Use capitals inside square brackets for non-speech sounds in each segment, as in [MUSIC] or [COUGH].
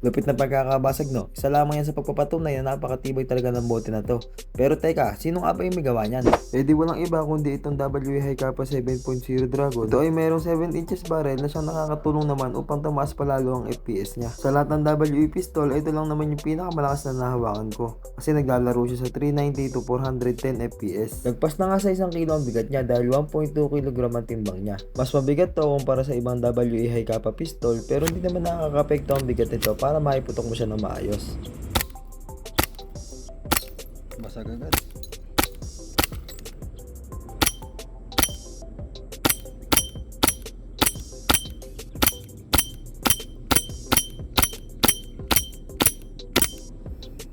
Lupit na pagkakabasag no. Isa lamang yan sa pagpapatunay na napakatibay talaga ng bote na to. Pero teka, sino nga ba yung may gawa niyan? Eh di walang iba kundi itong WA High Kappa 7.0 Dragon. Ito ay mayroong 7 inches barrel na siyang nakakatulong naman upang tumaas palalo ang FPS niya. Sa lahat ng WA pistol, ito lang naman yung pinakamalakas na nahawakan ko. Kasi naglalaro siya sa 390 to 410 FPS. Nagpas na nga sa isang kilo ang bigat niya dahil 1.2 kg ang timbang niya. Mas mabigat to kumpara sa ibang WA High Kappa pistol pero hindi naman nakakapekto ang bigat nito para maiputok mo siya ng maayos. Basag agad.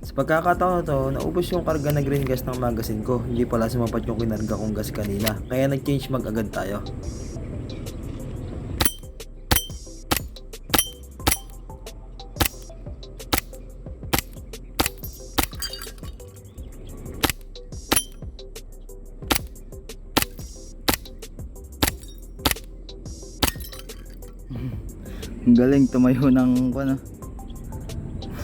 Sa pagkakataon na to, naubos yung karga na green gas ng magazine ko. Hindi pala sumapat yung kinarga kong gas kanina. Kaya nag-change mag agad tayo. Ang galing tumayo ng ano.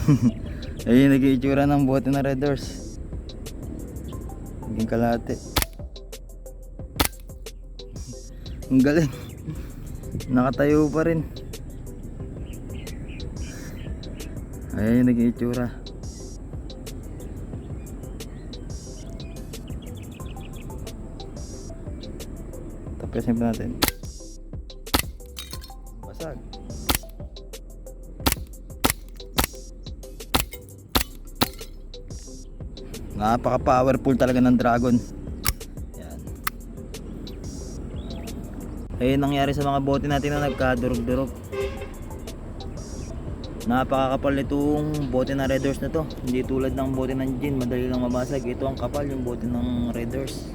[LAUGHS] Ayun nag-iitsura ng bote na Red Doors. Naging kalate. Ang galing. Nakatayo pa rin. Ayun nag-iitsura. Pa natin. Basag. Napaka powerful talaga ng dragon. Yan. Ayun nangyari sa mga bote natin na nagkadurog-durog. Napakakapal nitong bote ng Red Horse na to. Hindi tulad ng bote ng gin, madali lang mabasag. Ito ang kapal yung bote ng Red Horse.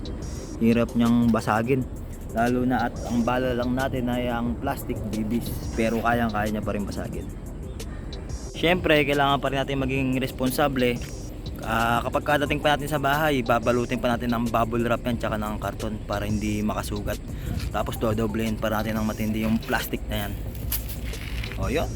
Hirap niyang basagin. Lalo na at ang bala lang natin ay ang plastic BBs. Pero kayang-kaya niya pa rin basagin. Siyempre, kailangan pa rin natin maging responsable. Ah, kapag kadating pa natin sa bahay, babalutin pa natin ng bubble wrap yan tsaka ng karton para hindi makasugat. Tapos dodoblein pa natin ng matindi yung plastic na yan. O yun.